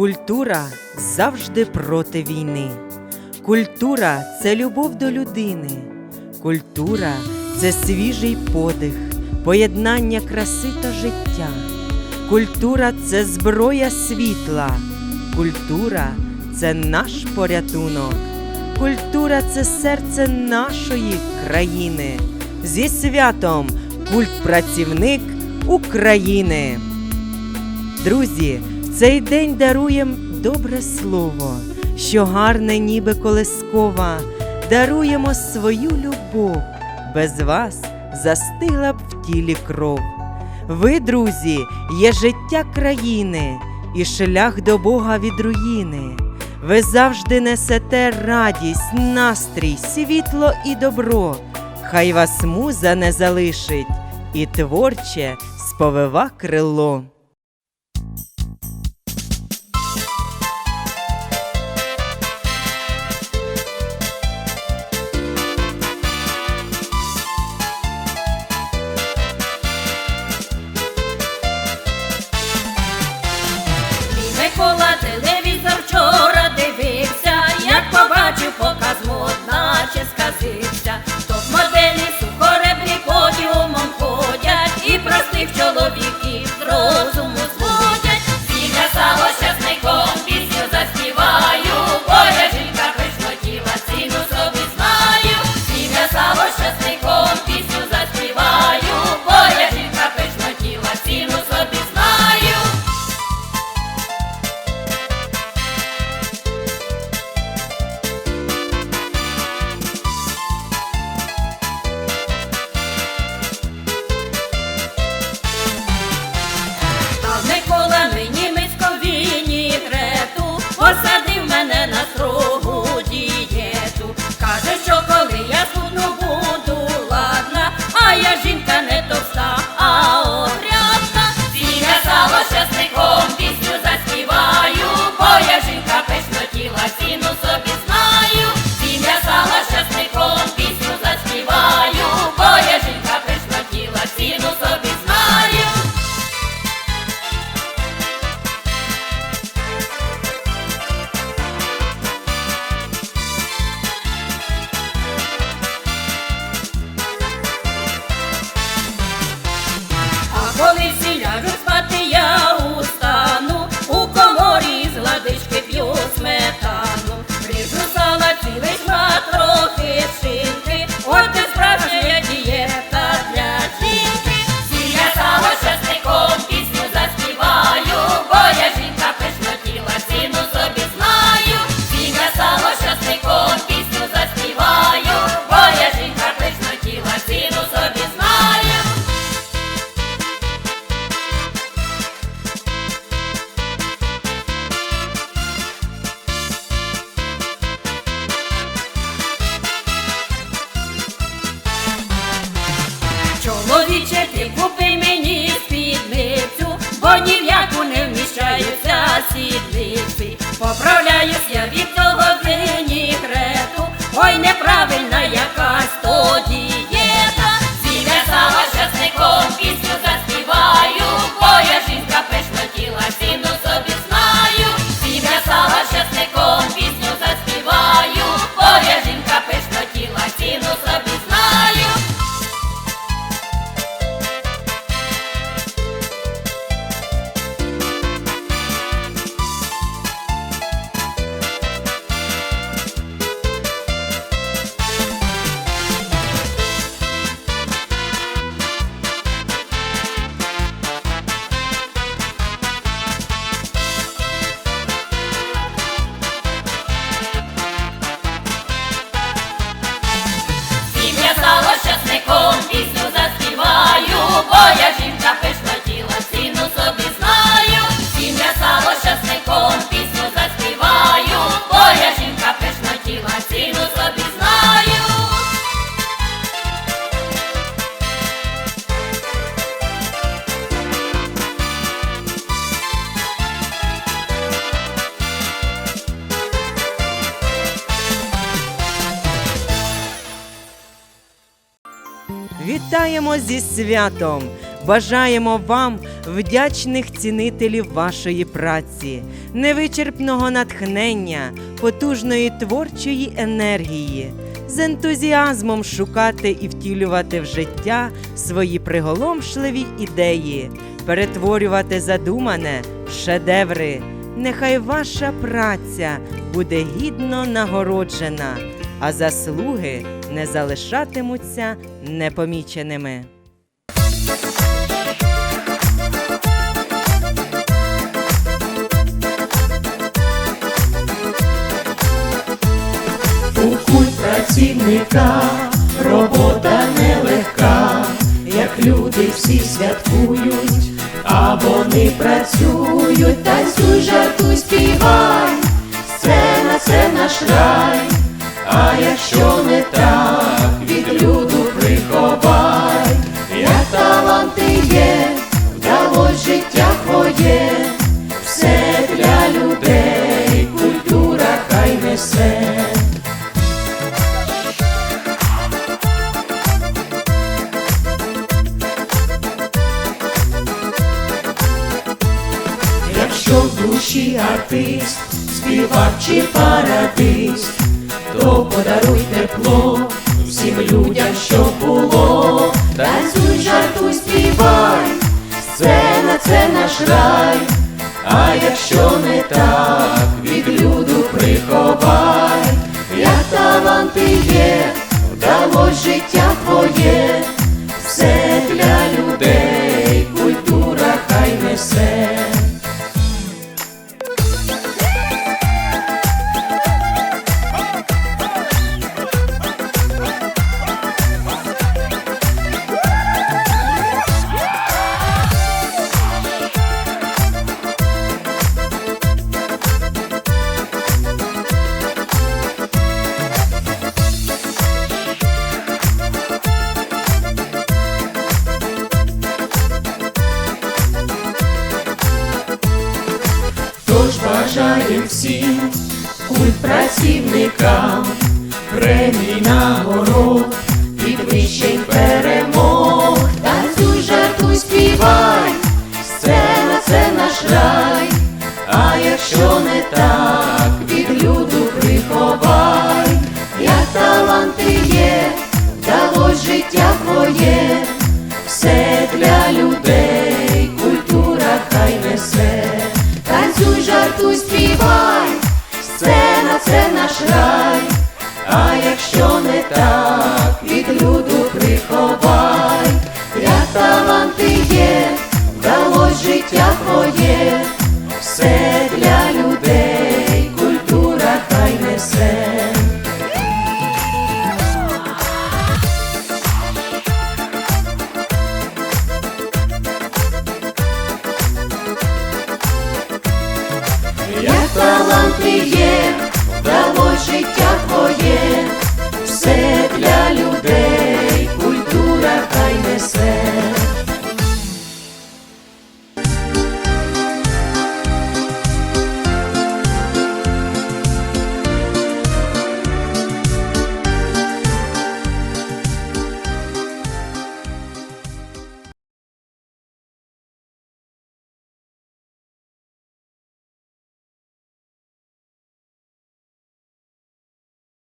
Культура завжди проти війни. Культура це любов до людини. Культура це свіжий подих, поєднання краси та життя. Культура це зброя світла. Культура це наш порятунок. Культура це серце нашої країни. Зі святом культпрацівник України. Друзі цей день даруєм добре слово, що гарне, ніби колескова, даруємо свою любов. Без вас застигла б в тілі кров. Ви, друзі, є життя країни і шлях до Бога від руїни. Ви завжди несете радість, настрій, світло і добро. Хай вас муза не залишить, і творче сповива крило. телевізор чор. Ти voy a вітаємо зі святом! Бажаємо вам вдячних цінителів вашої праці, невичерпного натхнення, потужної творчої енергії, з ентузіазмом шукати і втілювати в життя свої приголомшливі ідеї, перетворювати задумане в шедеври. Нехай ваша праця буде гідно нагороджена, а заслуги не залишатимуться непоміченими. У культ працівника робота нелегка, як люди всі святкують, а вони працюють, танцюй, жартуй, співай, сцена це наш рай, а якщо співак чи парадист, то подаруй тепло всім людям, що було. Танцюй, жартуй, співай, сцена це наш рай, а якщо не так, від люду приховай, бажаєм всім. Культ працівникам, премій нагород, талант ти є, Далось життя твоє, все для людей.